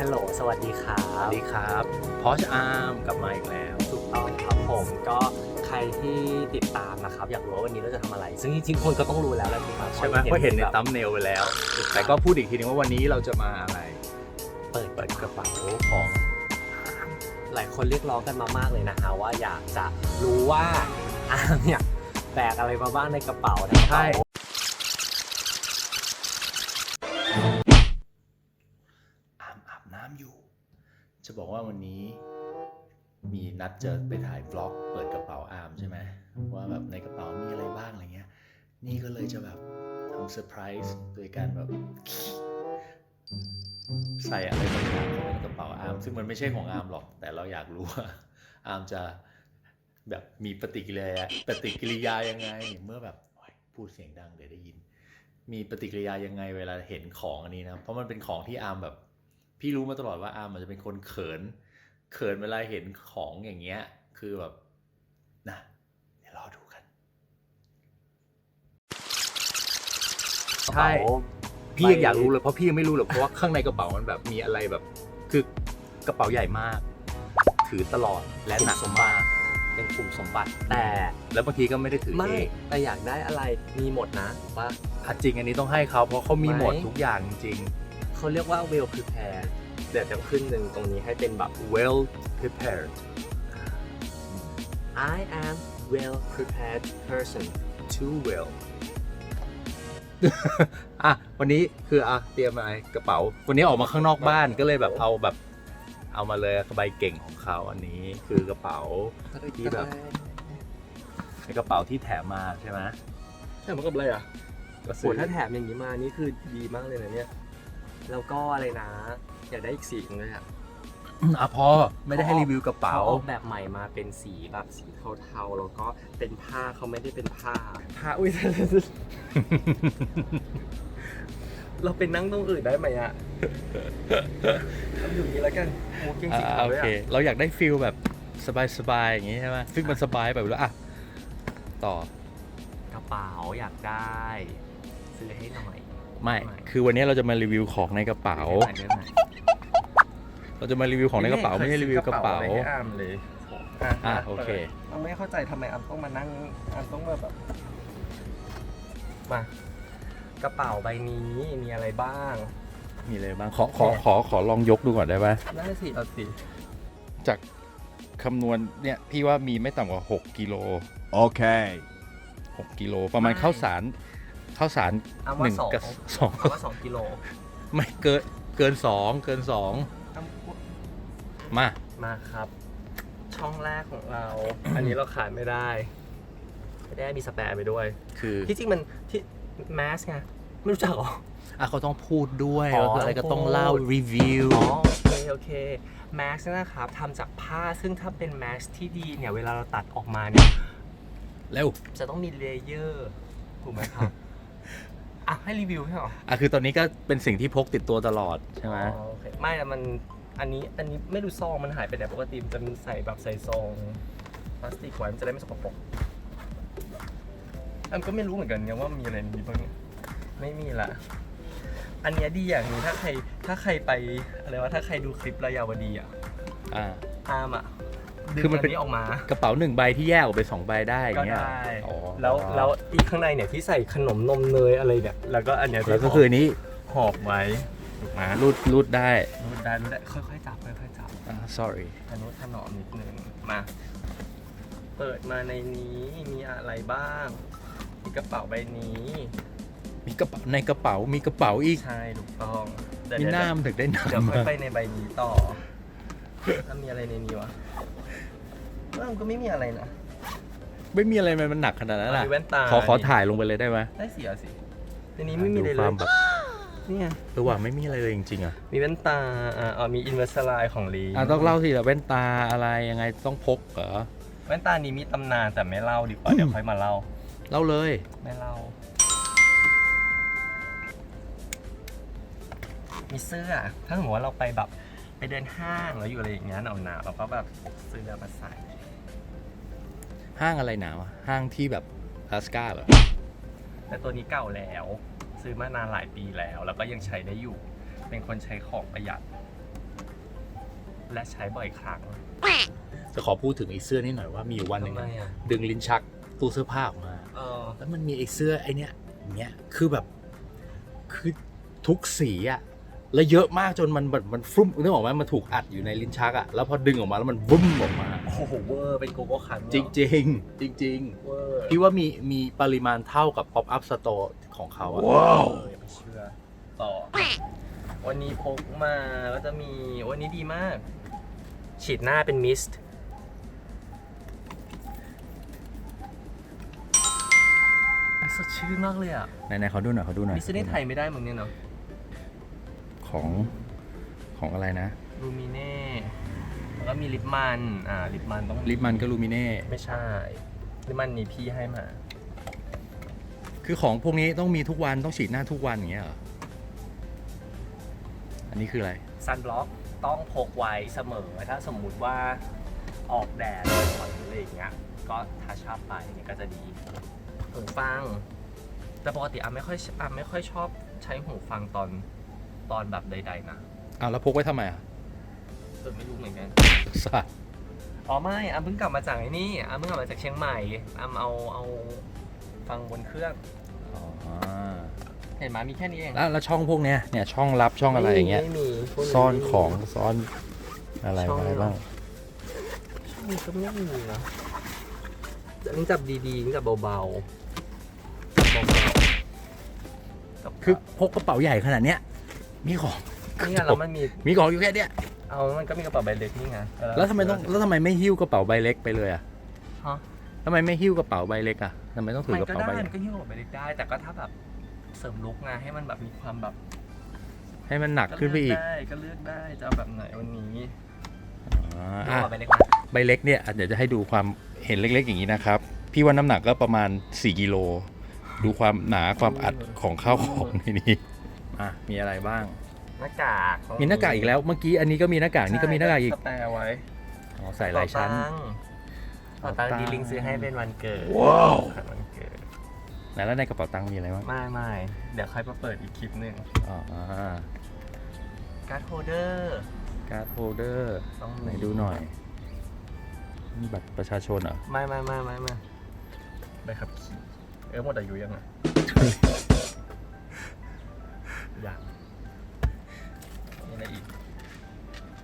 ฮัลโหล สวัสดีครัสวับสดีครับพอชอาร์มกลับมาอีกแล้ว ถูกต้องครับผมก็ใครที่ติดตามนะครับ อยากรู้ว่าวันนี้เราจะทำอะไร ซึ่งจริงๆคนก็ต้องรู้แล้วแหละพี่ครับใช่ไหมเพราะเห็นในตั้มเนลไปแล้ว แต่ก็พูดอีกทีนึงว่าวันนี้เราจะมาอะไร เปิดเปิดกระเป๋าของ หลายคนเรียกร้องกันมามากเลยนะฮะว่าอยากจะรู้ว่าอาร์มเนี่ยแบกอะไรมาบ้างในกระเป๋าในกระเป๋ จะบอกว่าวันนี้มีนัดเจะไปถ่ายบล็อก เปิดกระเป๋าอาร์มใช่ไหมว่าแบบในกระเป๋ามีอะไรบ้างอะไรเงี้ย นี่ก็เลยจะแบบทำเซอร์ไพรส์โดยการแบบใส่อะไรบางอย่างเข้าไปในกระเป๋าอาร์มซึ่งมันไม่ใช่ของอาร์มหรอก แต่เราอยากรู้ว่าอาร์มจะแบบมีปฏิกิริยาปฏิกิริยายังไง เมื่อแบบพูดเสียงดังเดี๋ยวได้ยิน มีปฏิกิริยายังไงเวลาเห็นของอันนี้นะเพราะมันเป็นของที่อาร์มแบบ พี่รู้มาตลอดว่าอาร์มมันจะเป็นคนเขิน เขินเวลาเห็นของอย่างเงี้ย คือแบบนะเดี๋ยวรอดูกันใช่พี่ยังอยากรู้เลยเพราะพี่ยังไม่รู้เลยเพราะว่าข้างในกระเป๋ามันแบบมีอะไรแบบ คือกระเป๋าใหญ่มาก ถือตลอดและหนักมากเป็นกลุ่มสมบัติแต่แล้วบางทีก็ไม่ได้ถือไม่เองแต่อยากได้อะไรมีหมดนะว่าอะจริงอันนี้ต้องให้เขาเพราะเขามีหมดไม่ทุกอย่างจริง เขาเรียกว่า well prepared เดี๋ยวจะขึ้นหนึ่งตรงนี้ให้เป็นแบบ well prepared I am well prepared person too well อะวันนี้คืออะเตรียมอะไรกระเป๋า วันนี้ออกมาข้างนอกบ้านก็เลยแบบเอาแบบ เอามาเลยใบเก่งของเขาอันนี้คือกระเป๋าที่แบบในกระเป๋าที่แถมมาใช่ไหมใช่มันกับอะไรอะก็โหซื้อถ้าแถมอย่างนี้มานี่คือดีมากเลยนะเนี่ย แล้วก็อะไรนะ อยากได้อีกสีหนึงเลยอะอะพอไม่ได้ให้รีวิวกระเป๋าขออกแบบใหม่มาเป็นสีแบบสีเทาๆ แล้วก็เป็นผ้าเขาไม่ได้เป็นผ้า ผ้าอุ้ย เราเป็นนั่งตรงอื่นได้ไหมอะทำอยู่นี้แล้วกันโอ้เก่งสีอ่าขาวโอเลยเคอะเราอยากได้ฟิลแบบสบายๆอย่างงี้ใช่ไหมซึ่งมันสบายแบบแล้วอะต่อ กระเป๋าอยากได้ ซื้อให้หน่อย ไม่ไม่ คือวันนี้เราจะมารีวิวของในกระเป๋าเดี๋ยวหน่อยเราจะมารีวิวของในกระเป๋าไม่ใช่รีวิวกระเป๋าไม่ให้อามเลยอะโอเคอามไม่เข้าใจทำไมอามต้องมานั่งอามต้องมาแบบมากระเป๋าใบนี้มีอะไรบ้าง มีอะไรบ้างขอขอขอขอลองยกดูก่อนได้ไหมได้สิเอาสิจากคำนวณเนี่ยพี่ว่ามีไม่ต่ำกว่า 6 กิโล Okay. 6กิโลประมาณข้าวสาร ข้าวสารอามหว่านึ่งสองกับสองอามว่าสองกิโลไม่เกินเกินสองเกินสองอามมา มาครับ ช่องแรกของเรา อันนี้เราขาดไม่ได้ไม่ได้มีสแปร์ไปด้วย คือที่จริงมันที่แมสไงไม่รู้จักเหรอ อะเขาต้องพูดด้วยอ๋อว่าคืออะไรก็ต้องต้องพูดเล่ารีวิว อ๋อโอเคโอเคแม็กซ์นะครับทำจากผ้าซึ่งถ้าเป็นแม็กซ์ที่ดีเนี่ย เวลาเราตัดออกมาเนี่ย เร็ว จะต้องมีเลเยอร์ถูกไหมครับ อะให้รีวิวให้เหรออะคือตอนนี้ก็เป็นสิ่งที่พกติดตัวตลอดใช่ไหมอ๋อโอเคไม่แต่มันอันนี้อันนี้ไม่รู้ซองมันหายไปไหนปกติมันจะมีใส่แบบใส่ซองพลาสติกไว้มันจะได้ไม่สกปรกอันก็ไม่รู้เหมือนกันเนี่ยว่ามีอะไรในนี้บ้างเนี่ยไม่มีละอันเนี้ยดีอย่างหนึงถ้าใครถ้าใครไปอะไรวะถ้าใครดูคลิประยาวดีอะอ่า อาร์มอะ ดึงคือมันเป็นนี้ออกมา กระเป๋าหนึ่งใบที่แยกออกเป็นสองใบได้อก็ย่างเงี้ยได้ อ๋อแล้วแล้วอีกข้างในเนี่ยที่ใส่ขนมนมเนยอะไรเนี่ย แล้วก็อันเนี้ยที่แล้วก็คืออันนี้หอบไว้ถูกไหมรูดรูดได้รูดได้รูดได้ค่อยๆจับค่อยๆจับ อ่า sorry อนุถนอมนิดนึงมา เปิดมาในนี้มีอะไรบ้าง มีกระเป๋าใบนี้ มีกระเป๋าในกระเป๋ามีกระเป๋าอีกใช่ถูกต้องเดี๋ยวมีเดี๋ยวหน้ามนถึงได้หเดี๋ยวน้ำค่อยมาไปในใบนี้ต่อ แล้วมีอะไรในนี้วะ เออมันก็ไม่มีอะไรนะ ไม่มีอะไรมันหนักขนาดนั้นอะอะมีแว่นตา ขอขอถ่ายลงไปเลยได้ไหมได้เสียสิในนี้ไม่มีอะไรดูเลควายมแบบเนี่ยระหว่างไม่มีอะไรเลยจริงๆอะมีแว่นตา อ่าอ๋อมีอินเวอร์สไลของลีอะต้องเล่าสิแต่แว่นตาอะไรยังไงต้องพกเหรอแว่นตานี้มีตำนานแต่ไม่เล่าดีกว่า เดี๋ยวค่อยมาเล่า เล่าเลย ไม่เล่า มีเสื้อ ถ้าสมมติว่าเราไปแบบ ไปเดินห้างแล้วอยู่อะไรอย่างเงี้ยหนาวๆเราก็แบบเสื้อมาใส่ ห้างอะไรหนาวอะห้างที่แบบลาสกาเหรอแต่ตัวนี้เก่าแล้ว ซื้อมานานหลายปีแล้ว แล้วก็ยังใช้ได้อยู่ เป็นคนใช้ของประหยัด และใช้บ่อยครั้ง จะขอพูดถึงไอ้เสื้อนี่หน่อยว่ามีอยู่วันหนึ่งทำไมอะดึงลิ้นชักตู้เสื้อผ้าออกมา เออแล้วมันมีไอ้เสื้อไอ้เนี้ยอย่างเนี้ยคือแบบ คือทุกสีอะ แล้วเยอะมากจนมันแบบมันฟุ้มนึกออกไหมมันถูกอัดอยู่ในลิ้นชักอะแล้วพอดึงออกมาแล้วมันวุ้มออกมา โอ้โหเวอร์เป็นโกโก้คันจริงจริงๆจริงเวอร์ๆพี่ว่ามีมีปริมาณเท่ากับ pop up store ของเขาอะเอออย่าไปเชื่อต่อ วันนี้พกมาก็จะมีวันนี้ดีมาก ฉีดหน้าเป็นมิสต์สดชื่นมากเลยอะไหนๆเขาดูหน่อยเขาดูหน่อยมิสต์ในไทยไม่ได้มึงเนี่ยเนาะ ของของอะไรนะ ลูมิเน่แล้วก็มีลิปมัน อ่า ลิปมันต้องลิปมันก็ลูมิเน่ ไม่ใช่ ลิปมันนี่พี่ให้มา คือของพวกนี้ต้องมีทุกวันต้องฉีดหน้าทุกวันอย่างเงี้ยเหรอ อันนี้คืออะไร ซันบล็อกต้องพกไว้เสมอ ถ้าสมมุติว่าออกแดดฝนอะไรอย่างเงี้ย ก็ทาชาไปเนี่ยก็จะดี หูฟัง แต่ปกติอะไม่ค่อยอะไม่ค่อยชอบใช้หูฟังตอน ตอนแบบใดๆนะอ้าวแล้วพกไว้ทำไมอะเออไม่รู้เหมือนกันสัตว์อ๋อไม่อะเพิ่งกลับมาจากไอ้นี่อะเพิ่งกลับมาจากเชียงใหม่อะเอาเอาฟังบนเครื่อง อ๋อเห็นไหมมีแค่นี้เองแล้วแล้วช่องพวกเนี้ยเนี่ยช่องลับช่องอะไรอย่างเงี้ยไม่มีพวกซ่อนของซ่อนอะไรช่องอะไรบ้างช่องนี้ก็ไม่มีนะอันนี้จับดีๆนี่จับเบาๆเบาๆกับคือพกกระเป๋าใหญ่ขนาดเนี้ย มีของนี่ไงแล้วมันมีมีของอยู่แค่เนี้ยเอามันก็มีกระเป๋าใบเล็กนี่ไงแล้วทำไมต้องแล้วทำไมไม่หิ้วกระเป๋าใบเล็กไปเลยอะฮะทำไมไม่หิ้วกระเป๋าใบเล็กอะทำไมต้องถือมันกระก็เป๋าได้ใบมันก็หิ้วกระเป๋าใบเล็กได้ แต่ก็ถ้าแบบเสริมลุกไงให้มันแบบมีความแบบ ให้มันหนักขึ้นไปอีกเลืได้ก็เลือกได้จะเอาแบบไหนวันนี้อ๋อเอากระอะเป๋าใบเล็กมาใบเล็กเนี่ยอะเดี๋ยวจะให้ดูความเห็นเล็กๆอย่างนี้นะครับพี่ว่าน้ำหนักก็ประมาณ 4 กิโล ดูความหนาความอัดของข้าวของในนี้ อะมีอะไรบ้าง หน้ากากมีหน้ากากอีกแล้วเมื่อกี้อันนี้ก็มีหน้ากากนี่ก็มีหน้ากากอีกสแปรไว้อ๋อใส่หลายชั้นต่อตังค์ดีลิงซื้อให้เป็นวันเกิดว้าววันเกิดไหนแล้วในกระเป๋าตังค์มีอะไรบ้างไม่ไม่เดี๋ยวค่อยมาเปิดอีกคลิปหนึ่งอ๋อการ์ดโฮลเดอร์การ์ดโฮลเดอร์ต้องไหนดูหน่อยนี่บัตรประชาชนเหรอไม่ไม่ไม่ไม่ไม่ใบขับขี่เออหมดอายุยัง อะยังมีอะไรอีก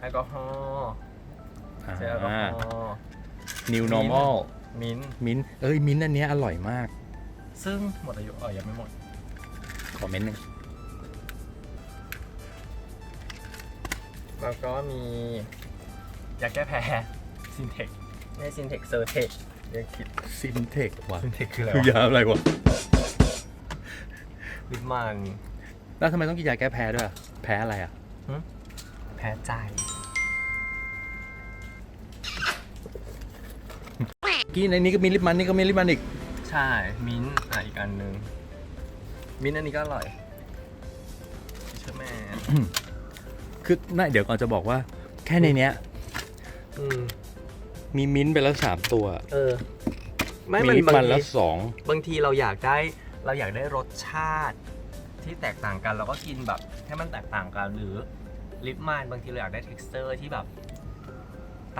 แอลกอฮอล์อ่าเจลแอลกอฮอล์ New Normal มิ้นท์มิ้นท์เอ้ยมิ้นท์อันเนี้ยอร่อยมาก ซึ่งหมดอายุเออยังไม่หมด ขอเม้นต์หนึ่งแล้วก็มียาแก้แพ้ซินเทคไม่ซินเทคเซอร์เทคเรียกผิดซินเทคว่ะซินเทคคืออะไรคือยาวอะไรวะวิตมัน แล้วทำไมต้องกินยาแก้แพ้ด้วยอะแพ้อะไรอะ แพ้ใจ กินในนี้ก็มีลิปมันนี่ก็มีลิปมันอีก ใช่ มิ้นท์อะอีกอันหนึ่งมิ้นท์อันนี้ก็อร่อยเชื่อแม่คือน่าเดี๋ยวก่อนจะบอกว่า แค่ในเนี้ย อืมมีมิ้นท์ไปแล้วสามตัว เออ ไม่มีมันลิปบางมันแล้ทีวสอง บางทีเราอยากได้เราอยากได้รสชาติ ที่แตกต่างกันเราก็กินแบบให้มันแตกต่างกัน หรือลิปมันบางทีเราอยากได้ t e x t อร์ที่แบบ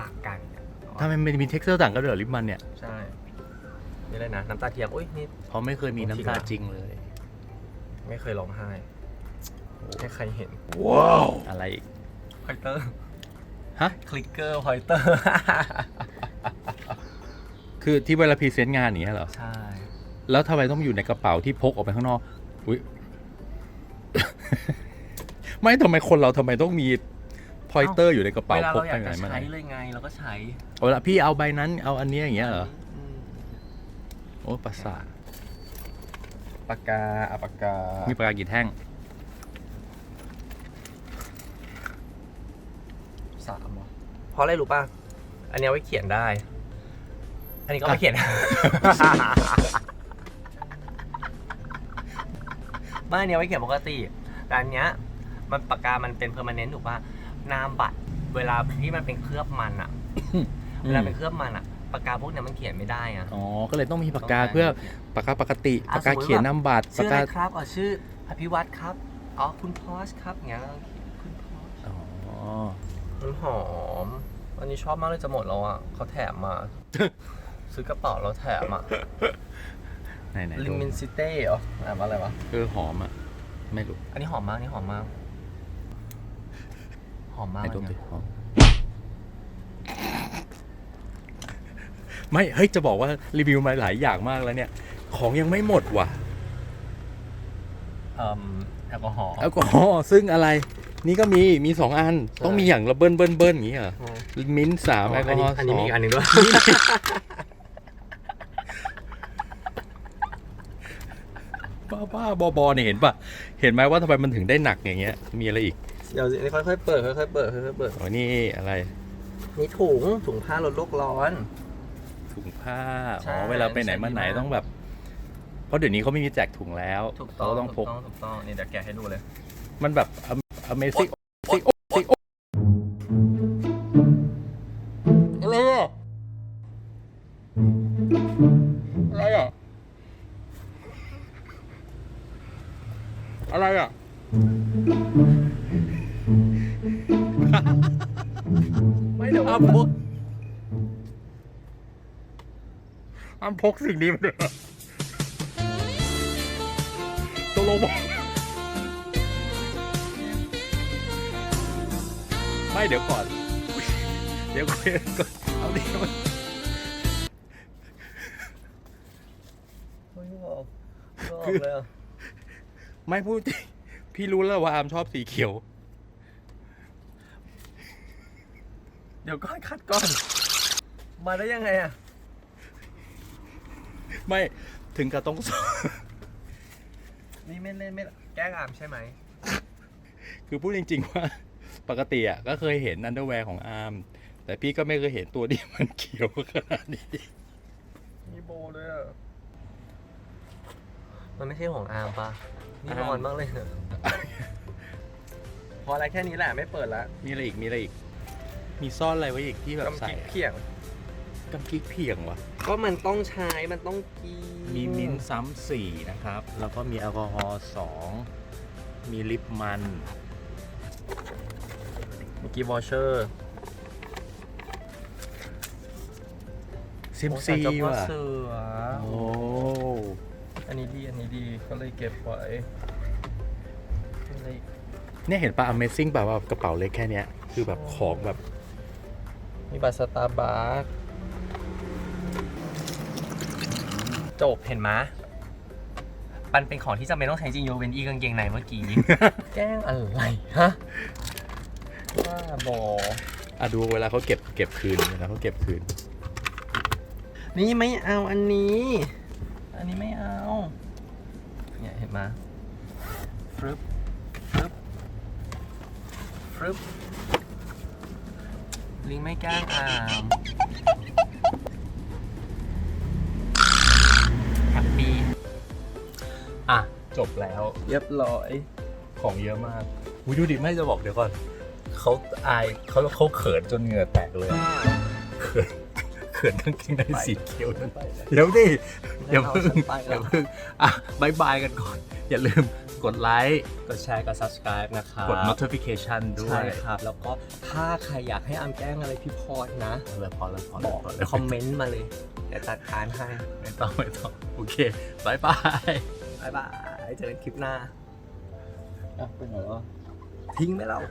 ต่างกันเนี่ยทำไมมันมีเท็กเจอร์ต่างกันด้วยเหรอลิปมันเนี่ยใช่นี่เลยนะ น้ำตาเทียมอุ้ยนี่ เพราะไม่เคยมีน้ำตาจริงเลย ไม่เคยร้องไห้ให้ใครเห็นว้าวอะไรอีกพอยเตอร์ฮะคลิกเกอร์พอยเตอร์ คือที่เวลาพรีเซนต์งานอย่างเงี้ยเหรอ ใช่ แล้วทำไมต้องอยู่ในกระเป๋าที่พกออกไปข้างนอก อุ้ย ไม่ทำไมคนเราทำไมต้องมีพอยเตอร์อยู่ในกระเป๋าเวลาพกเราอยาไปกไหนจะมาไหนใช้เลยไงเราก็ใช้เอาละพี่เอาใบนั้นเอาอันเนี้ยอย่างเงี้ยเหรอ มโอ้ประสาทปากกาอะปากกามีปากกากี่แท่ง สามเหรอเพราะอะไรรู้ป่ะ อันเนี้ยไว้เขียนได้ อันนี้ก็ไม่เขียน ไม่อันเนี้ยไว้เขียนปกติ แต่อันเนี้ยมันปากกามันเป็นเพอร์มานเนนต์ถูกป่ะนามบัตรเวลาที่มันเป็นเคลือบมันอะเวลาเป็นเคลือบมันอะปากกาพวกเนี้ยมันเขียนไม่ได้อะอ๋อ ก็เลยต้องมีปากกาเพื่อปากกาปกติอะปากกาสมมุติเขียนว่านามบัตรชื่ปาอกอะไรกาครับอ๋อชื่ออภิวัตครับอ๋อคุณพอสครับอย่างเงี้ยคุณพอสอ๋อคุณพหอมอันนี้ชอบมากเลยจะหมดแล้วอะเขาแถมมา ซื้อกระเป๋าแล้วแถมอะไหนไหนลิมินซิเต้เหรออ่านว่าอะไรวะ เออหอมอะ ไม่รู้อันนี้หอมมากอันนี่หอมมาก หอมมากไหนเลยดมดิเนี่ยหอมไม่เฮ้ยจะบอกว่ารีวิวมาหลายอย่างมากแล้วเนี่ย ของยังไม่หมดว่ะเอ่มแอลกอฮอล์แอลกอฮอล์ซึ่งอะไร นี่ก็มีมีสองอันใช่ต้องมีอย่างละเบิ้ลเบิ้ลเบิ้ลอย่างงี้เหรออืมมิ้นท์สามแอลกอฮอล์อันสนี้อมีงอีกอันหนึ่งด้วย บ้าบ้าบอบอเนี่ยเห็นปะเห็นไหมว่าทำไมมันถึงได้หนักอย่างเงี้ย มีอะไรอีก เดี๋ยวนี่ค่อยๆเปิดค่อยๆเปิดค่อยๆเปิด อ๋อนี่อะไรนี่ถุงถุงผ้าลดโลกร้อน ถุงผ้า ใช่อ๋อเวลาไปไหนมาไหนใช่ดีมาก ต้องแบบ เพราะเดี๋ยวนี้เขาไม่มีแจกถุงแล้วถูกต้องเขาต้องพถูกกต้องถูกต้องนี่เดี๋ยวแกะให้ดูเลย มันแบบ amazing ามพกสิ่งนี้มาด้วยเหรอตกลงบอกไม่เดี๋ยวก่อน เดี๋ยวคุยกันก่อนเอาดิมันไม่บอกไม่บอกเลยอะไม่พูดจริงพี่รู้แล้วว่าอามชอบสีเขียว เดี๋ยวก่อนคัดก่อน มาได้ยังไงอะ ไม่ถึงกับต้อง นี่ไม่เล่นไม่แกล้งอามใช่ไหม คือพูดจริง ๆ ว่าปกติอะก็เคยเห็นอันเดอร์แวร์ของอาร์มแต่พี่ก็ไม่เคยเห็นตัวที่มันเขียวขนาดนี้มีโบเลยอะ มันไม่ใช่ของอาร์มปะนี่อาร์มร้อนมากเลยเนี่ยพออะไรแค่นี้แหละไม่เปิดละมีอะไรอีกมีอะไรอีก มีซ่อนอะไรไว้อีกที่แบบกำใส่กิ๊กเพียง กำกิ๊กเพียงวะก็มันต้องใช้ มันต้องกินมีมิ้นท์ซ้ำสี่นะครับ แล้วก็มีแอลกอฮอล์สองมีลิปมัน เมีกีวอเชอร์ซิมซีว่ะว่ะ เสือโอ้อันนี้ดี อันนี้ดีก็เลยเก็บไว้อะไรเนี่ยเห็นปะ Amazing แบบว่ากระเป๋าเล็กแค่เนี้ย คือแบบของแบบ มีบัตรสตาร์บัค จบเห็นไหมยมันเป็นของที่จำเป็นต้องใช้จริงโยกเว้นอีกางเกงในเมื่อกี้ แกล้งอะไรฮะว่าบอ อะดูเวลาเขาเก็บเก็บคืนเวลาเขาเก็บคืน นี่ไม่เอาอันนี้ อันนี้ไม่เอา เนี่ยเห็นไหมยฟรึบฟรึบฟรึบลิงไม่แกล้งอาม อะ จบแล้วเรียบร้อยของเยอะมากอุ้ยดูดิไม่จะบอกเดี๋ยวก่อนเขาอายเขาเขาเขินจนเหงื่อแตกเลยอะเขินเขินทั้งกินในสีเขียวนั่นเดี๋ยวดิอย่าเพิ่งไปอแล้ย่าวเพิ่งอะบายบายกันก่อน อย่าลืมกดไลค์กดแชร์กับ subscribe นะครับ กด notification ด้วใช่ยครับ แล้วก็ถ้าใครอยากให้อามแกล้งอะไรพี่พอดนะเอาเลยพอแล้วพอบแล้วอกพอแล้วคอมเมนต์มาเลยเดี๋ยวจัดการให้ ไม่ต้อง ไม่ต้อง โอเคบายบาย บ๊ายบายเจอกันคลิปหน้า อะไปไหนวะ ทิ้งไหมเราไ